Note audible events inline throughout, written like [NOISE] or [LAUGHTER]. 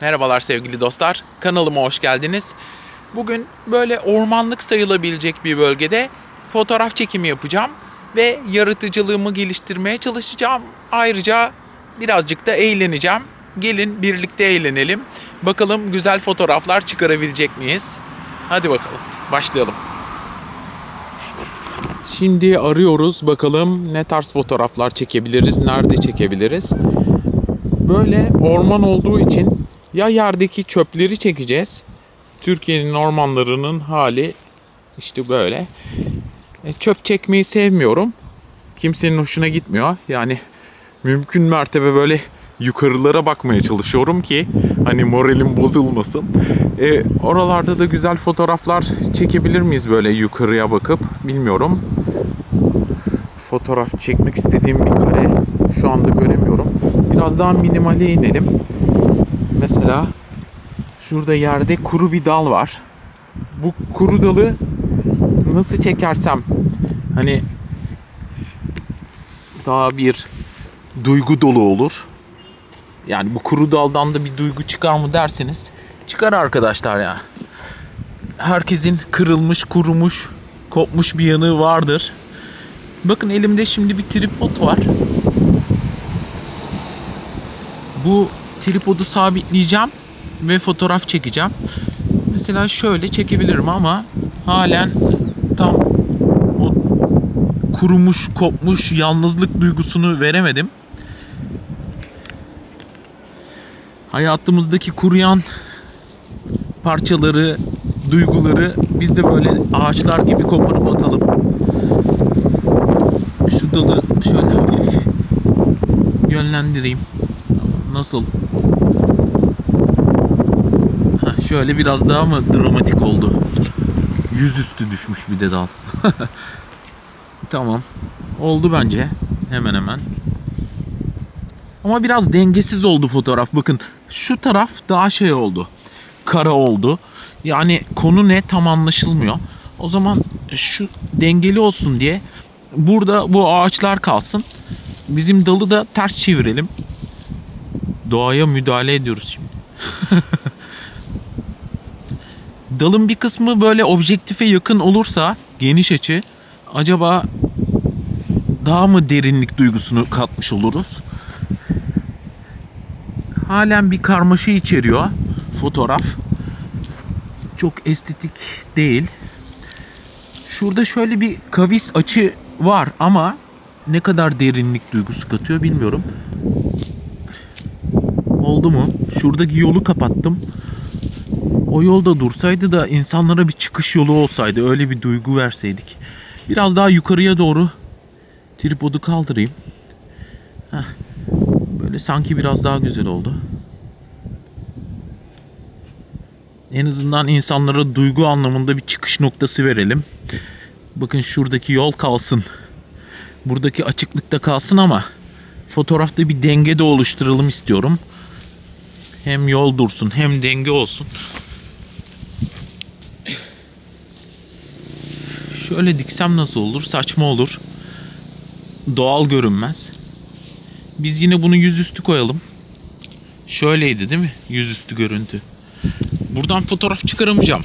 Merhabalar sevgili dostlar. Kanalıma hoş geldiniz. Bugün böyle ormanlık sayılabilecek bir bölgede fotoğraf çekimi yapacağım ve yaratıcılığımı geliştirmeye çalışacağım. Ayrıca birazcık da eğleneceğim. Gelin birlikte eğlenelim. Bakalım güzel fotoğraflar çıkarabilecek miyiz? Hadi bakalım. Başlayalım. Şimdi arıyoruz bakalım ne tarz fotoğraflar çekebiliriz, nerede çekebiliriz. Böyle orman olduğu için ya yerdeki çöpleri çekeceğiz. Türkiye'nin ormanlarının hali işte böyle. E, çöp çekmeyi sevmiyorum. Kimsenin hoşuna gitmiyor. Yani mümkün mertebe böyle yukarılara bakmaya çalışıyorum ki hani moralim bozulmasın. E, oralarda da güzel fotoğraflar çekebilir miyiz böyle yukarıya bakıp bilmiyorum. Fotoğraf çekmek istediğim bir kare şu anda göremiyorum. Biraz daha minimale inelim. Mesela şurada yerde kuru bir dal var. Bu kuru dalı nasıl çekersem hani daha bir duygu dolu olur. Yani bu kuru daldan da bir duygu çıkar mı derseniz çıkar arkadaşlar ya. Herkesin kırılmış, kurumuş, kopmuş bir yanı vardır. Bakın elimde şimdi bir tripod var. Bu tripodu sabitleyeceğim ve fotoğraf çekeceğim. Mesela şöyle çekebilirim ama halen tam o kurumuş, kopmuş yalnızlık duygusunu veremedim. Hayatımızdaki kuruyan parçaları, duyguları biz de böyle ağaçlar gibi koparıp atalım. Şu dalı şöyle hafif yönlendireyim. Nasıl? Şöyle biraz daha mı dramatik oldu? Yüzüstü düşmüş bir de dal. [LAUGHS] tamam. Oldu bence. Hemen hemen. Ama biraz dengesiz oldu fotoğraf. Bakın şu taraf daha şey oldu. Kara oldu. Yani konu ne tam anlaşılmıyor. O zaman şu dengeli olsun diye burada bu ağaçlar kalsın. Bizim dalı da ters çevirelim. Doğaya müdahale ediyoruz şimdi. [LAUGHS] Dalın bir kısmı böyle objektife yakın olursa geniş açı acaba daha mı derinlik duygusunu katmış oluruz? Halen bir karmaşa içeriyor fotoğraf. Çok estetik değil. Şurada şöyle bir kavis açı var ama ne kadar derinlik duygusu katıyor bilmiyorum. Oldu mu? Şuradaki yolu kapattım. O yolda dursaydı da insanlara bir çıkış yolu olsaydı, öyle bir duygu verseydik. Biraz daha yukarıya doğru tripodu kaldırayım. Heh. Böyle sanki biraz daha güzel oldu. En azından insanlara duygu anlamında bir çıkış noktası verelim. Bakın şuradaki yol kalsın. Buradaki açıklıkta kalsın ama fotoğrafta bir denge de oluşturalım istiyorum. Hem yol dursun hem denge olsun. Şöyle diksem nasıl olur? Saçma olur. Doğal görünmez. Biz yine bunu yüzüstü koyalım. Şöyleydi değil mi? Yüzüstü görüntü. Buradan fotoğraf çıkaramayacağım.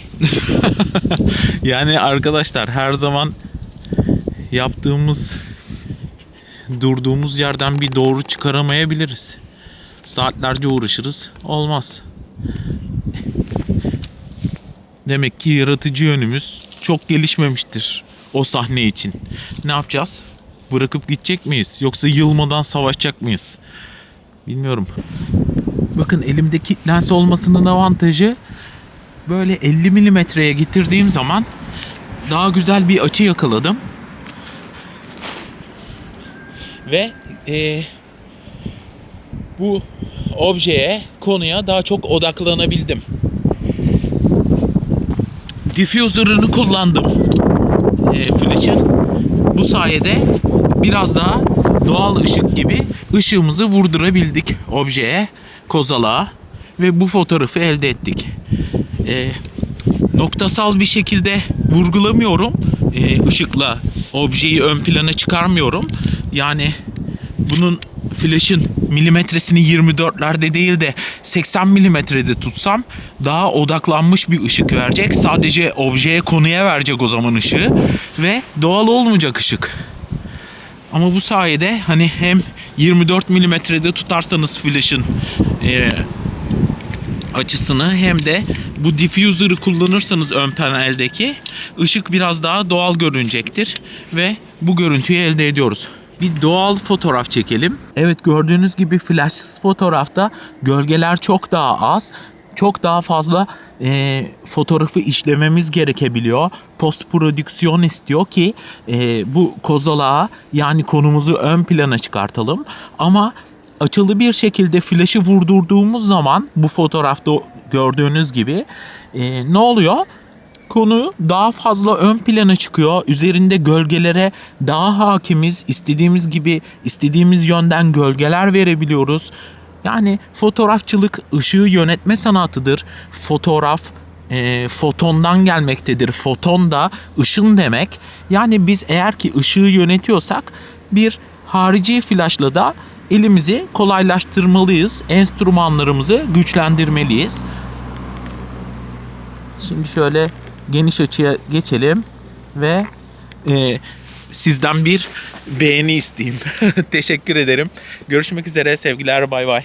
[LAUGHS] yani arkadaşlar her zaman yaptığımız durduğumuz yerden bir doğru çıkaramayabiliriz. Saatlerce uğraşırız. Olmaz. Demek ki yaratıcı yönümüz çok gelişmemiştir o sahne için. Ne yapacağız? Bırakıp gidecek miyiz? Yoksa yılmadan savaşacak mıyız? Bilmiyorum. Bakın elimdeki lens olmasının avantajı böyle 50 milimetreye getirdiğim zaman daha güzel bir açı yakaladım. Ve eee bu objeye, konuya daha çok odaklanabildim. Diffuser'ını kullandım. E, Flash'ın. Bu sayede biraz daha doğal ışık gibi ışığımızı vurdurabildik objeye, kozalağa ve bu fotoğrafı elde ettik. E, noktasal bir şekilde vurgulamıyorum. E, ışıkla objeyi ön plana çıkarmıyorum. Yani bunun flash'ın milimetresini 24'lerde değil de 80 milimetrede tutsam daha odaklanmış bir ışık verecek. Sadece objeye konuya verecek o zaman ışığı ve doğal olmayacak ışık. Ama bu sayede hani hem 24 milimetrede tutarsanız flash'ın e, açısını hem de bu diffuser'ı kullanırsanız ön paneldeki ışık biraz daha doğal görünecektir ve bu görüntüyü elde ediyoruz. Bir doğal fotoğraf çekelim. Evet gördüğünüz gibi flashsız fotoğrafta gölgeler çok daha az. Çok daha fazla e, fotoğrafı işlememiz gerekebiliyor. Post prodüksiyon istiyor ki e, bu kozalağı yani konumuzu ön plana çıkartalım. Ama açılı bir şekilde flaşı vurdurduğumuz zaman bu fotoğrafta gördüğünüz gibi e, ne oluyor? Konu daha fazla ön plana çıkıyor. Üzerinde gölgelere daha hakimiz. İstediğimiz gibi, istediğimiz yönden gölgeler verebiliyoruz. Yani fotoğrafçılık ışığı yönetme sanatıdır. Fotoğraf e, fotondan gelmektedir. Foton da ışın demek. Yani biz eğer ki ışığı yönetiyorsak bir harici flaşla da elimizi kolaylaştırmalıyız. Enstrümanlarımızı güçlendirmeliyiz. Şimdi şöyle geniş açıya geçelim ve e, sizden bir beğeni isteyeyim. [LAUGHS] Teşekkür ederim. Görüşmek üzere sevgiler bay bay.